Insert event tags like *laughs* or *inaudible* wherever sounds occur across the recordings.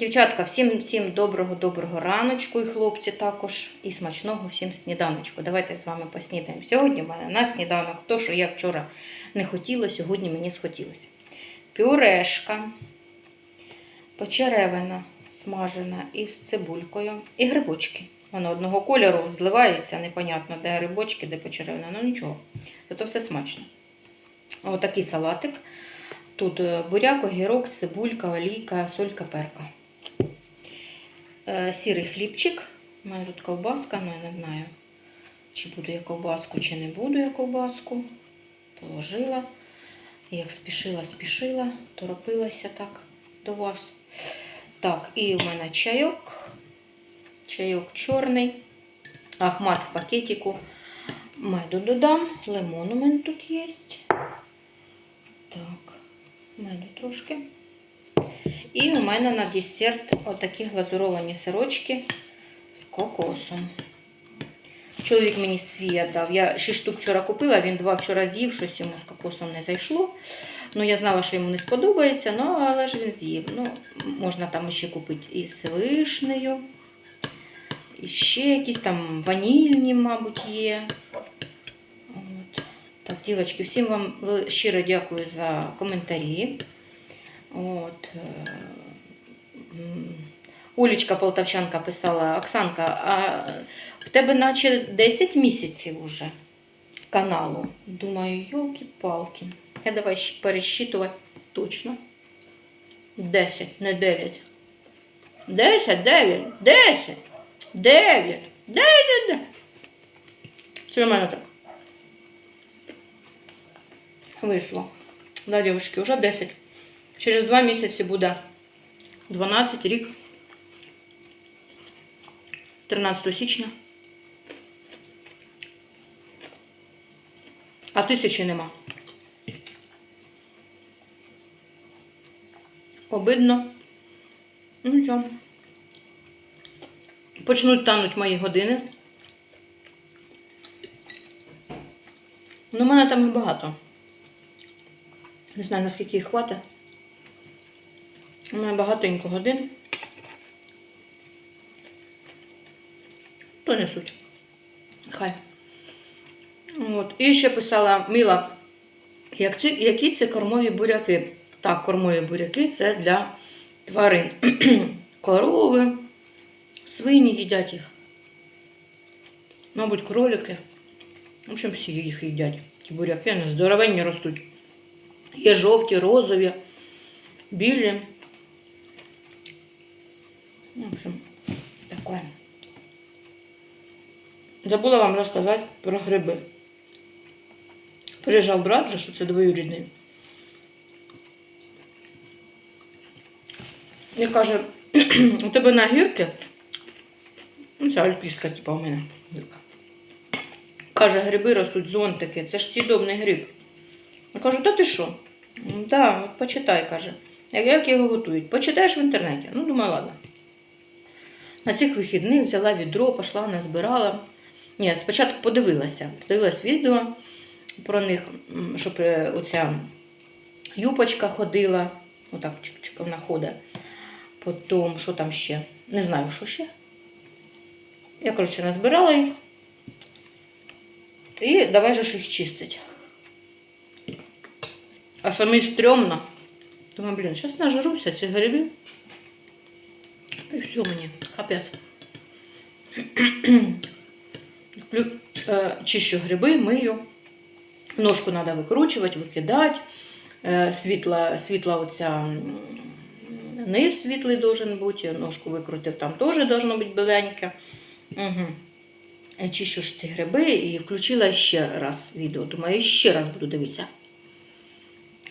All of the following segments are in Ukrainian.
Дівчатка, всім всім доброго доброго раночку і хлопці також. І смачного всім сніданочку. Давайте з вами поснідаємо. Сьогодні в мене на сніданок, то, що я вчора не хотіла, сьогодні мені схотілося. Пюрешка, почеревина смажена із цибулькою і грибочки. Воно одного кольору зливається, непонятно, де грибочки, де почеревина. Ну нічого. Зато все смачно. Отакий салатик. Тут е, буряк, огірок, цибулька, олійка, солька, перка. Е, Сірий хлібчик. У мене тут ковбаска, ну я не знаю, чи буду я ковбаску, чи не буду я ковбаску. Положила. Як спішила, спішила, торопилася так до вас. Так, і в мене чайок. Чайок чорний. Ахмат в пакетику. Меду додам. Лимон у мене тут є. Так, меду трошки. І у мене на десерт отакі глазуровані сирочки з кокосом. Чоловік мені свій дав. Я 6 штук вчора купила, він два вчора з'їв, щось йому з кокосом не зайшло. Ну, я знала, що йому не сподобається, ну, але ж він з'їв. Ну, можна там ще купити і з вишнею, і ще якісь там ванільні, мабуть, є. От. Так, дівчатки, всім вам щиро дякую за коментарі. От. е, Олічка Полтавчанка писала: Оксанка, а в тебе наче 10 місяців уже каналу. Думаю, йолки-палки. Я давай пересчитувати точно. 10, не 9. 10, 9, 10, 9, 10, 9. Це у мене так. Вийшло. Да, дівчатки, вже 10. Через 2 місяці буде 12 рік. 13 січня. А тисячі нема. Обидно. Ну що. Почнуть тануть мої години. Ну, у мене там і багато. Не знаю, наскільки їх хватить. У мене багатенько годин. То не суть. Хай. От. І ще писала Міла, як ці, які це кормові буряки. Так, кормові буряки це для тварин. *clears throat* Корови, свині їдять їх. Мабуть, кролики. В общем, всі їх їдять. Ті буряки, вони здоровенні ростуть. Є жовті, розові, білі. Ну, В общем, таке. Забула вам розказати про гриби. Приїжджав брат, же, що це двоюрідний. І каже, у тебе на гірки, ну це альпійська, типа у мене гірка. Каже, гриби ростуть зонтики, це ж сідобний гриб. Я кажу, та ти що? «Ну, Да, почитай, каже. Як його готують? Почитаєш в інтернеті. Ну, думаю, ладно. На цих вихідних взяла відро, пішла, назбирала. Ні, спочатку подивилася. Подивилась відео про них, щоб е, оця юпочка ходила. Отак чик-чик вона ходить. Потім, що там ще? Не знаю, що ще. Я, коротше, назбирала їх. І давай же ж їх чистить. А самі стрьомно. Думаю, блін, зараз нажруся цих грибів. І все мені, капець. Е, Чищу гриби, мию. Ножку треба викручувати, викидати. Е, Світла, світла оця низ світлий должен бути. Ножку викрутив, там теж должно бути біленьке. Угу. Чищу ж ці гриби і включила ще раз відео. Думаю, ще раз буду дивитися.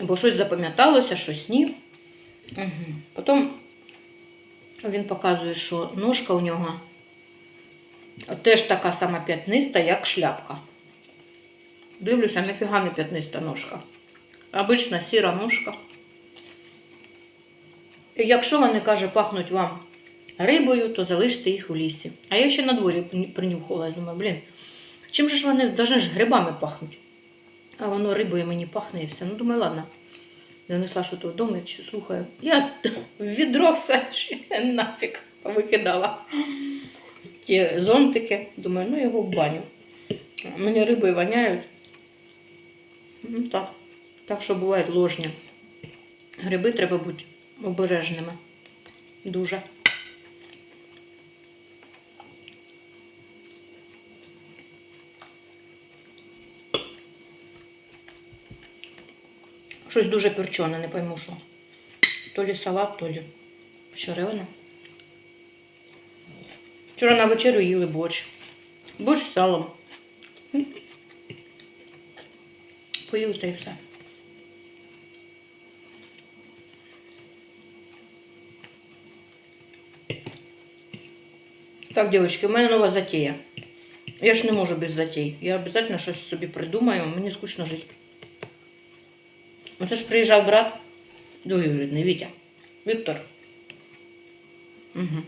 Бо щось запам'яталося, щось ні. Угу. Потім він показує, що ножка у нього теж така сама п'ятниста, як шляпка. Дивлюся, ніфіга не п'ятниста ножка. Обична сіра ножка. І якщо вони, каже, пахнуть вам рибою, то залиште їх в лісі. А я ще на дворі принюхалась, думаю, блін, чим же ж вони навіть ж грибами пахнуть? А воно рибою мені пахне і все. Ну, думаю, ладно. Занесла що то вдома, чи слухаю. Я в відро все ще нафіг викидала. Ті зонтики. Думаю, ну його в баню. Мені риби воняють. Ну, так. так що бувають ложні. Гриби треба бути обережними. Дуже. Щось дуже перчене, не пойму що. То лі салат, то лі черевина. Вчора на вечерю їли борщ. Борщ з салом. Поїли та й все. Так, дівчатки, у мене нова затея. Я ж не можу без затей. Я обов'язково щось собі придумаю, мені скучно жити. Оце ж приїжджав брат двоюрідний Вітя. Віктор. Угу.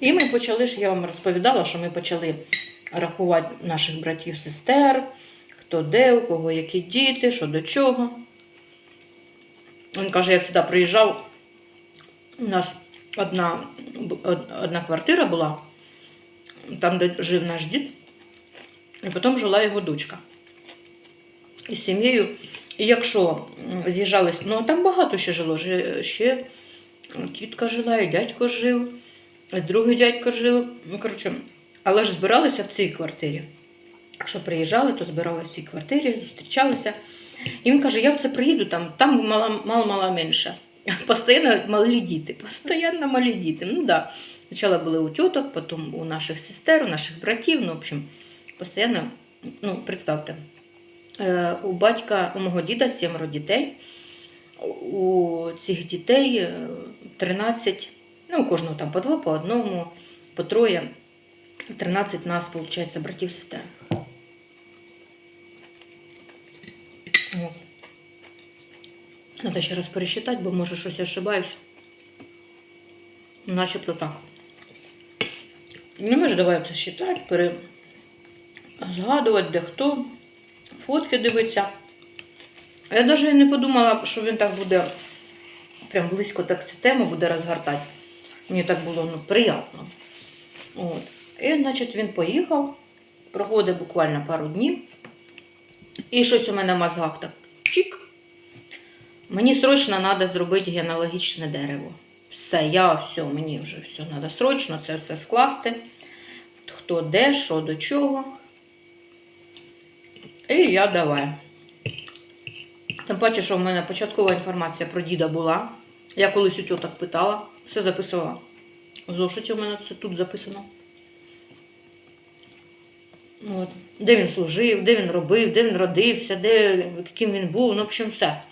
І ми почали ж, я вам розповідала, що ми почали рахувати наших братів, сестер, хто де, у кого які діти, що до чого. Він каже, як сюди приїжджав, у нас одна, одна квартира була, там, де жив наш дід, і потім жила його дочка із сім'єю. І якщо з'їжджались, ну там багато ще жило, ще, тітка жила, і дядько жив, і другий дядько жив. Ну, коротше, але ж збиралися в цій квартирі. Якщо приїжджали, то збиралися в цій квартирі, зустрічалися. І він каже: я в це приїду, там, там мало-мало менше. *laughs* Постоянно малі діти, постійно малі діти. Ну да. Спочатку були у тіток, потім у наших сестер, у наших братів. Ну, в общем, постійно, ну, представте, у батька, у мого діда сімеро дітей. У цих дітей е, 13, ну, у кожного там по два, по одному, по троє. 13 нас, виходить, братів сестер. Надо ще раз пересчитати, бо може щось ошибаюсь. Начебто так. Не можу давай це считати, перезгадувати, де хто, фотки дивитися. Я навіть не подумала, що він так буде прям близько так цю тему буде розгортати. Мені так було ну, приємно. От. І, значить, він поїхав, проходить буквально пару днів. І щось у мене в мозгах так чик. Мені срочно треба зробити генеалогічне дерево. Все, я все, мені вже все треба срочно це все скласти. Хто де, що до чого. І я давай. Тим паче, що в мене початкова інформація про діда була. Я колись у тьоток питала, все записувала. В зошиті у мене це тут записано. От. Де він служив, де він робив, де він родився, де, ким він був, ну, в общем, все.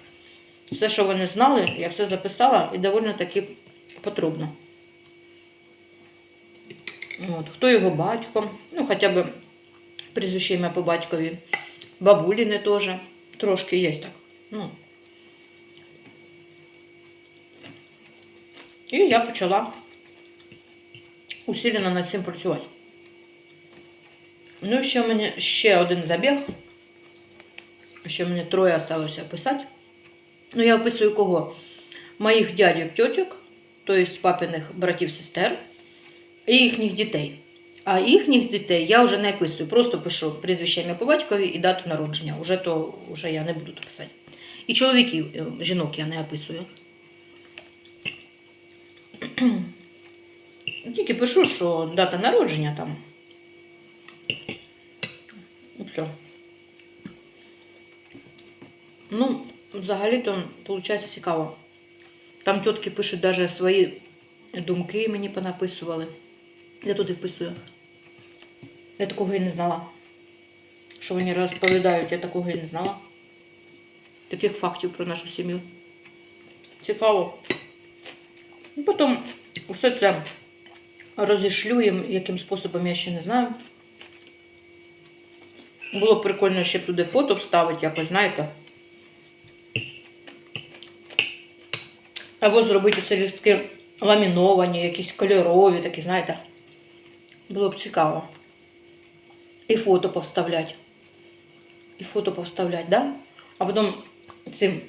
Все, що вони знали, я все записала і доволі таки подробно. От. Хто його батько, ну хоча б прізвище ім'я по батькові. Бабуліни теж. Трошки є так. Ну. І я почала усилено над цим працювати. Ну, ще в мене ще один забіг. Ще мені троє залишилося писати. Ну, я описую кого? Моїх дядьок, тьоток, тобто папиних братів-сестер і їхніх дітей. А їхніх дітей я вже не описую, просто пишу прізвище ім'я по батькові і дату народження. Уже то вже я не буду то писати. І чоловіків, е, жінок я не описую. *clears throat* Тільки пишу, що дата народження там. Все. Ну, взагалі-то, виходить, цікаво. Там тітки пишуть навіть свої думки мені понаписували. Я туди вписую. Я такого і не знала. Що вони розповідають, я такого і не знала. Таких фактів про нашу сім'ю. Цікаво. І потім все це розішлю їм, яким способом я ще не знаю. Було б прикольно ще б туди фото вставити, якось, знаєте. Або зробити ці лістки ламіновані, якісь кольорові, такі, знаєте. Було б цікаво. І фото повставляти. І фото повставляти, да? А потім цим,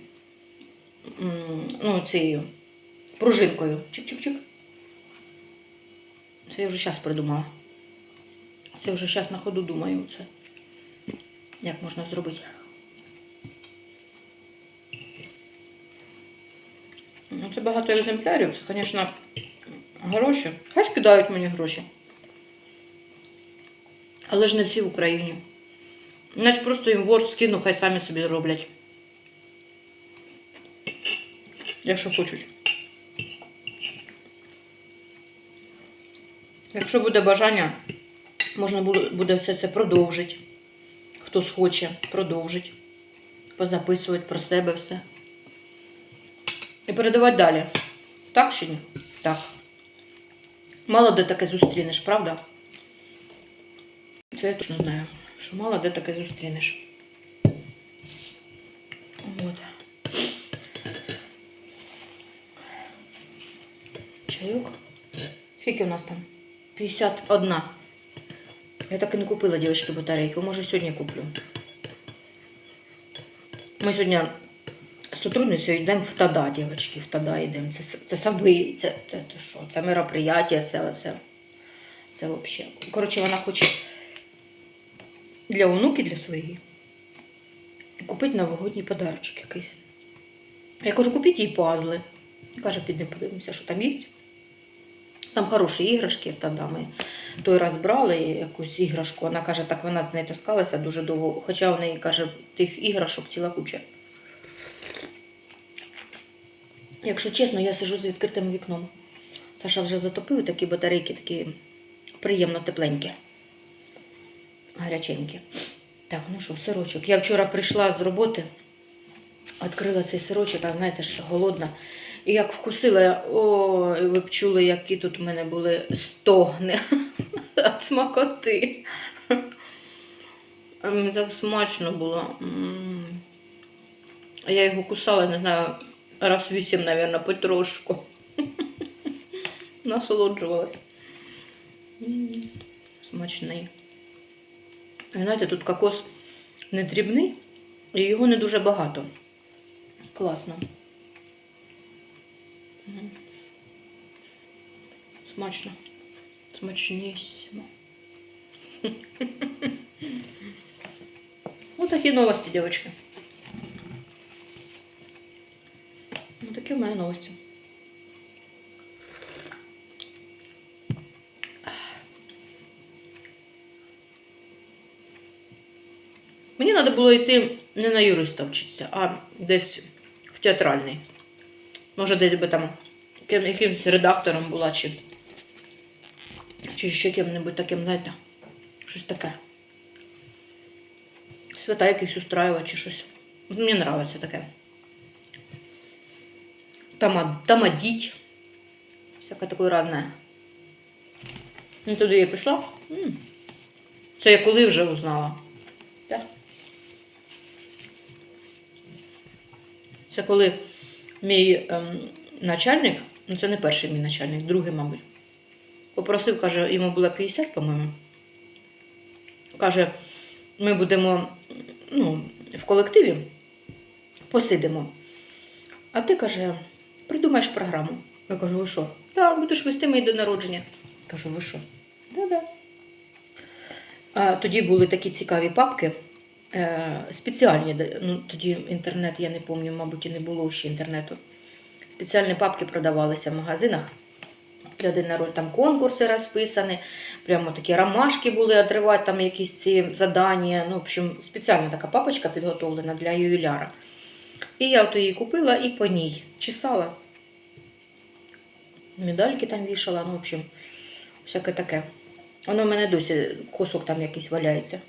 ну, цією пружинкою. Чик-чик-чик. Це я вже зараз придумала. Це вже зараз на ходу думаю це. Як можна зробити. Ну, це багато екземплярів. Це, звісно, гроші. Хай скидають мені гроші. Але ж не всі в Україні. Значить, просто їм Word скину, хай самі собі роблять. Якщо хочуть. Якщо буде бажання, можна буде все це продовжити. Хто схоче, продовжити. Позаписувати про себе все. І передавати далі. Так чи ні? Так. Мало де таке зустрінеш, правда? Це я точно знаю, що мало де таке зустрінеш. От. Чайок. Скільки у нас там? 51. Я так і не купила, дівчатки, батарейку. Може, сьогодні куплю. Ми сьогодні сотрудницею йдемо в Тада, дівчатки, в Тада йдемо. Це, це саби, це, це, це що? Це мероприятие, це, це, це взагалі. Коротше, вона хоче для онуки, для своєї. Купити новогодній подарочок якийсь. Я кажу, купіть їй пазли. Каже, підемо подивимося, що там є. Там хороші іграшки, тоді ми той раз брали якусь іграшку. Вона каже, так вона з нею таскалася дуже довго. Хоча в неї каже, тих іграшок ціла куча. Якщо чесно, я сижу з відкритим вікном. Саша вже затопив такі батарейки, такі приємно тепленькі, гаряченькі. Так, ну що, сирочок. Я вчора прийшла з роботи, відкрила цей сирочок, а знаєте, що голодна. І як вкусила, о, ви б чули, які тут у мене були стогни *laughs* від смакоти. Так смачно було. Я його кусала, не знаю, раз вісім, мабуть, потрошку. *laughs* Насолоджувалась. Смачний. Знаєте, тут кокос не дрібний, і його не дуже багато. Класно. Смачно. Смачнісимо. *laughs* Ну, такі новості, дівчатки. Ну, такі в мене новості. Треба було йти не на юриста вчитися, а десь в театральний. Може, десь би там ким- якимось редактором була, чи, чи ще ким-небудь таким, знаєте, щось таке. Свята якісь устраювати чи щось. Мені подобається таке. Тама, тамадіть. Всяке таке разне. Ну, туди я пішла. Це я коли вже узнала. Так. Це коли мій ем, начальник, ну це не перший мій начальник, другий, мабуть, попросив, каже, йому було 50, по-моєму. Каже, ми будемо ну, в колективі, посидимо. А ти каже, придумаєш програму. Я кажу, ви що? Так, будеш вести мої до народження. Кажу, ви що? Да-да. Тоді були такі цікаві папки. Е, спеціальні, ну тоді інтернет, я не пам'ятаю, мабуть, і не було ще інтернету. Спеціальні папки продавалися в магазинах. Для день народження там конкурси розписані, прямо такі ромашки були відривати, там якісь ці задання. Ну, в общем, спеціальна така папочка підготовлена для ювіляра. І я от її купила і по ній чесала. Медальки там вішала, ну, в общем, всяке таке. Воно в мене досі кусок там якийсь валяється.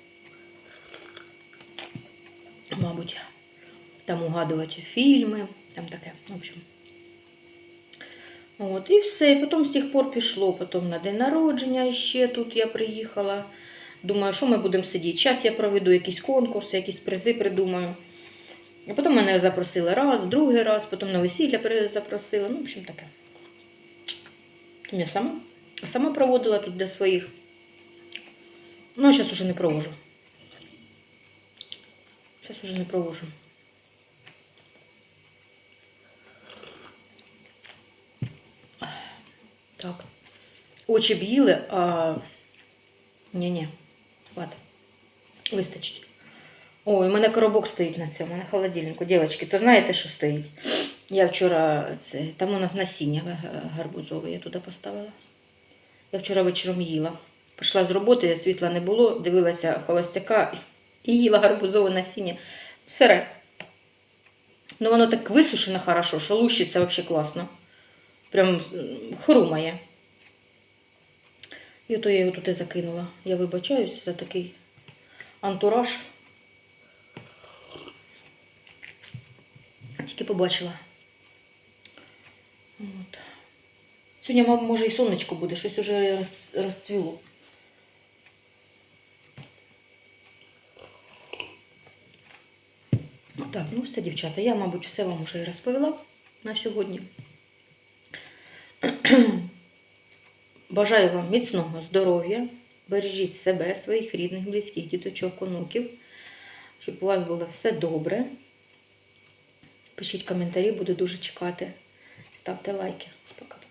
Мабуть, там угадувати фільми, там таке, в общем. От, і все. І потім з тих пор пішло. Потім на день народження ще тут я приїхала. Думаю, що ми будемо сидіти. Зараз я проведу якісь конкурси, якісь призи придумаю. А потім мене запросили раз, другий раз, потім на весілля запросили. Ну, в общем, таке. Я сама, сама проводила тут для своїх. Ну, а зараз уже не провожу щось вже не провожу. Так. Очі б а. Ні-ні, ладно. Вистачить. Ой, у мене коробок стоїть на цьому, на холодильнику. Дівчатки, то знаєте, що стоїть? Я вчора це, там у нас насіння гарбузове, я туди поставила. Я вчора вечором їла. Прийшла з роботи, світла не було, дивилася холостяка і їла гарбузове насіння. Сире. Ну, воно так висушено хорошо, що лущиться взагалі класно. Прям хрумає. І ото я його туди закинула. Я вибачаюся за такий антураж. Тільки побачила. От. Сьогодні, може, і сонечко буде, щось уже роз, розцвіло. Так, ну все, дівчата. Я, мабуть, все вам уже і розповіла на сьогодні. *clears throat* Бажаю вам міцного здоров'я. Бережіть себе, своїх рідних, близьких, діточок, онуків, щоб у вас було все добре. Пишіть коментарі, буду дуже чекати. Ставте лайки. Пока.